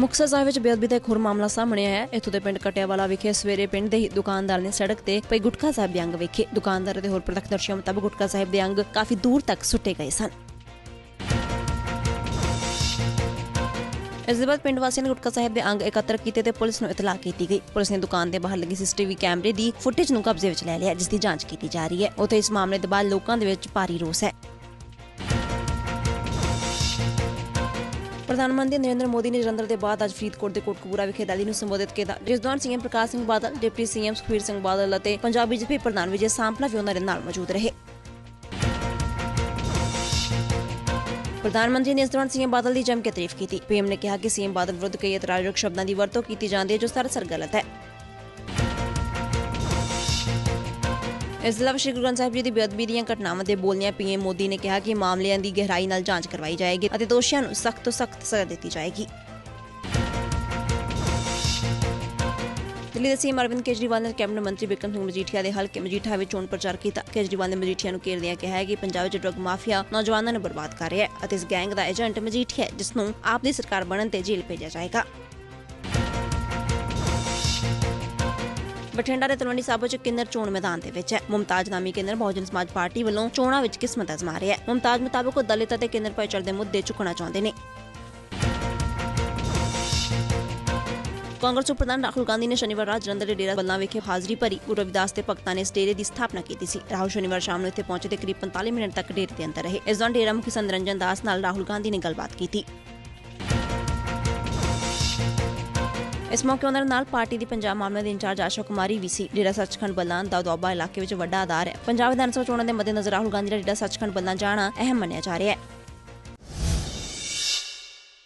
ਮੁਕਤਸਰ ਸਾਹਿਬ ਵਿੱਚ ਬੇਅਦਬੀ ਦਾ ਇੱਕ ਹੋਰ ਮਾਮਲਾ ਸਾਹਮਣੇ ਆਇਆ ਹੈ। ਇੱਥੋਂ ਦੇ ਪਿੰਡ ਕਟਿਆਵਾਲਾ ਵਿਖੇ ਸਵੇਰੇ ਪਿੰਡ ਦੇ ਹੀ ਦੁਕਾਨਦਾਰ ਨੇ ਸੜਕ ਤੇ ਪਈ ਗੁਟਕਾ ਸਾਹਿਬ ਦੇ ਅੰਗ ਵੇਖੇ। ਦੁਕਾਨਦਾਰ ਦੇ ਹੋਰ ਪ੍ਰਤੱਖਦਰਸ਼ੀਆਂ ਮੁਤਾਬਕ ਗੁਟਕਾ ਸਾਹਿਬ ਦੇ ਅੰਗ ਕਾਫੀ ਦੂਰ ਤੱਕ ਸੁੱਟੇ ਗਏ ਸਨ। ਇਸ ਦੇ ਬਾਅਦ ਪਿੰਡ ਵਾਸੀਆਂ ਨੇ ਗੁਟਕਾ ਸਾਹਿਬ ਦੇ ਅੰਗ ਇਕੱਤਰ ਕੀਤੇ ਤੇ ਪੁਲਿਸ ਨੂੰ ਇਤਲਾਹ ਕੀਤੀ ਗਈ। ਪੁਲਿਸ ਨੇ ਦੁਕਾਨ ਦੇ ਬਾਹਰ ਲੱਗੀ ਸੀਸੀਟੀਵੀ ਕੈਮਰੇ ਦੀ ਫੁਟੇਜ ਨੂੰ ਕਬਜ਼ੇ ਵਿੱਚ ਲੈ ਲਿਆ, ਜਿਸ ਦੀ ਜਾਂਚ ਕੀਤੀ ਜਾ ਰਹੀ ਹੈ। ਉੱਥੇ ਇਸ ਮਾਮਲੇ ਦੇ ਬਾਅਦ ਲੋਕਾਂ ਦੇ ਵਿੱਚ ਭਾਰੀ ਰੋਸ ਹੈ। ਪ੍ਰਧਾਨ ਮੰਤਰੀ ਨਰਿੰਦਰ ਮੋਦੀ ਨੇ ਜਲੰਧਰ ਦੇ ਬਾਅਦ ਅੱਜ ਫਰੀਦਕੋਟ ਦੇ ਕੋਟਕਪੂਰਾ ਵਿਖੇ ਰੈਲੀ ਨੂੰ ਸੰਬੋਧਿਤ ਕੀਤਾ। ਜਿਸ ਦੌਰਾਨ CM Parkash Singh Badal, deputy CM Sukhbir Singh Badal ਅਤੇ ਪੰਜਾਬ ਬੀਜੇਪੀ ਪ੍ਰਧਾਨ ਵਿਜੇ ਸਾਂਪਲਾ ਵੀ ਉਹਨਾਂ ਦੇ ਨਾਲ ਮੌਜੂਦ ਰਹੇ। ਪ੍ਰਧਾਨ ਮੰਤਰੀ ਨੇ ਇਸ ਦੌਰਾਨ ਸੀਐਮ ਬਾਦਲ ਦੀ ਜਮ ਕੇ ਤਾਰੀਫ ਕੀਤੀ। ਪੀਐਮ ਨੇ ਕਿਹਾ ਕਿ ਸੀਐਮ ਬਾਦਲ ਵਿਰੁੱਧ ਕਈ ਇਤਰਾਜ਼ਯੋਗ ਸ਼ਬਦਾਂ ਦੀ ਵਰਤੋਂ ਕੀਤੀ ਜਾਂਦੀ ਹੈ, ਜੋ ਸਰਾਸਰ ਗਲਤ ਹੈ। ਇਸ ਦੇ ਇਲਾਵਾ ਸ਼੍ਰੀ ਗੁਰੂ ਗ੍ਰੰਥ ਸਾਹਿਬ ਜੀ ਦੀ ਬੇਅਦਬੀ ਦੀਆਂ ਘਟਨਾਵਾਂ ਤੇ ਬੋਲਦਿਆਂ ਪੀਐਮ ਮੋਦੀ ਨੇ ਕਿਹਾ ਕਿ ਮਾਮਲਿਆਂ ਦੀ ਗਹਿਰਾਈ ਨਾਲ ਜਾਂਚ ਕਰਵਾਈ ਜਾਏਗੀ ਅਤੇ ਦੋਸ਼ੀਆਂ ਨੂੰ ਸਖਤ ਤੋਂ ਸਖਤ ਸਜ਼ਾ ਦਿੱਤੀ ਜਾਏਗੀ। ਦਿੱਲੀ ਦੇ ਸੀਐਮ ਅਰਵਿੰਦ ਕੇਜਰੀਵਾਲ ਨੇ ਕੈਬਨਿਟ ਮੰਤਰੀ ਬਿਕਰਮ ਸਿੰਘ ਮਜੀਠੀਆ ਦੇ ਹਲਕੇ ਮਜੀਠਾ ਵਿੱਚ ਚੋਣ ਪ੍ਰਚਾਰ ਕੀਤਾ। ਕੇਜਰੀਵਾਲ ਨੇ ਮਜੀਠੀਆ ਨੂੰ ਘੇਰਦਿਆਂ ਕਿਹਾ ਹੈ ਕਿ ਪੰਜਾਬ ਵਿੱਚ ਡਰੱਗ ਮਾਫੀਆ ਨੌਜਵਾਨਾਂ ਨੂੰ ਬਰਬਾਦ ਕਰ ਰਿਹਾ ਹੈ ਅਤੇ ਇਸ ਗੈਂਗ ਦਾ ਏਜੰਟ ਮਜੀਠੀਆ ਜਿਸ ਨੂੰ ਆਪ ਦੀ ਸਰਕਾਰ ਬਣਨ ਤੇ ਜੇਲ੍ਹ ਭੇਜਿਆ ਜਾਏਗਾ। ਬਠਿੰਡਾ ਦੇ ਤਲਵੰਡੀ ਸਾਬੋ ਚ ਕਿੰਨਰ ਚੋਣ ਮੈਦਾਨ ਦੇ ਵਿੱਚ ਹੈ। ਮੁਮਤਾਜ ਨਾਮੀ ਕਿੰਨਰ ਬਹੁਜਨ ਸਮਾਜ ਪਾਰਟੀ ਵੱਲੋਂ ਚੋਣਾਂ ਵਿੱਚ ਕਿਸਮਤ ਅਜ਼ਮਾ ਰਿਹਾ ਹੈ। ਮੁਮਤਾਜ ਮੁਤਾਬਕ ਉਹ ਦਲਿਤ ਅਤੇ ਕਿੰਨਰ ਭਾਈਚਾਰੇ ਦੇ ਮੁੱਦੇ ਚੁੱਕਣਾ ਚਾਹੁੰਦੇ ਨੇ। ਕਾਂਗਰਸ ਪ੍ਰਧਾਨ ਰਾਹੁਲ ਗਾਂਧੀ ਨੇ ਸ਼ਨੀਵਾਰ ਰਾਤ ਜਲੰਧਰ ਦੇ ਡੇਰਾ ਬੱਲਾ ਵਿਖੇ ਹਾਜ਼ਰੀ ਭਰੀ। ਗੁਰੂ ਰਵਿਦਾਸ ਦੇ ਭਗਤਾਂ ਨੇ ਇਸ ਡੇਰੇ ਦੀ ਸਥਾਪਨਾ ਕੀਤੀ ਸੀ। ਰਾਹੁਲ ਸ਼ਨੀਵਾਰ ਸ਼ਾਮ ਨੂੰ ਇੱਥੇ ਪਹੁੰਚੇ ਤੇ ਕਰੀਬ 45 ਮਿੰਟ ਤੱਕ ਡੇਰੇ ਦੇ ਅੰਦਰ ਰਹੇ। ਇਸ ਦੌਰਾਨ ਡੇਰਾ ਮੁਖੀ ਸੰਦਰੰਜਨ ਦਾਸ ਨਾਲ ਰਾਹੁਲ ਗਾਂਧੀ ਨੇ ਗੱਲਬਾਤ ਕੀਤੀ। ਇਸ ਮੌਕੇ ਉਹਨਾਂ ਦੇ ਨਾਲ ਪਾਰਟੀ ਦੀ ਪੰਜਾਬ ਮਾਮਲੇ ਦੇ ਇੰਚਾਰਜ ਆਸ਼ਾ ਕੁਮਾਰੀ ਵੀ ਸੀ, ਡੇਰਾ ਸੱਚਖੰਡ ਬੱਲਾਂ ਦਾ ਦੌਬਾ ਇਲਾਕੇ ਵਿੱਚ ਵੱਡਾ ਆਧਾਰ ਹੈ। ਪੰਜਾਬ ਵਿਧਾਨ ਸਭਾ ਚੋਣਾਂ ਦੇ ਮੱਦੇਨਜ਼ਰ ਰਾਹੁਲ ਗਾਂਧੀ ਦਾ ਡੇਰਾ ਸੱਚਖੰਡ ਬੱਲਾਂ ਜਾਣਾ ਅਹਿਮ ਮੰਨਿਆ ਜਾ ਰਿਹਾ ਹੈ।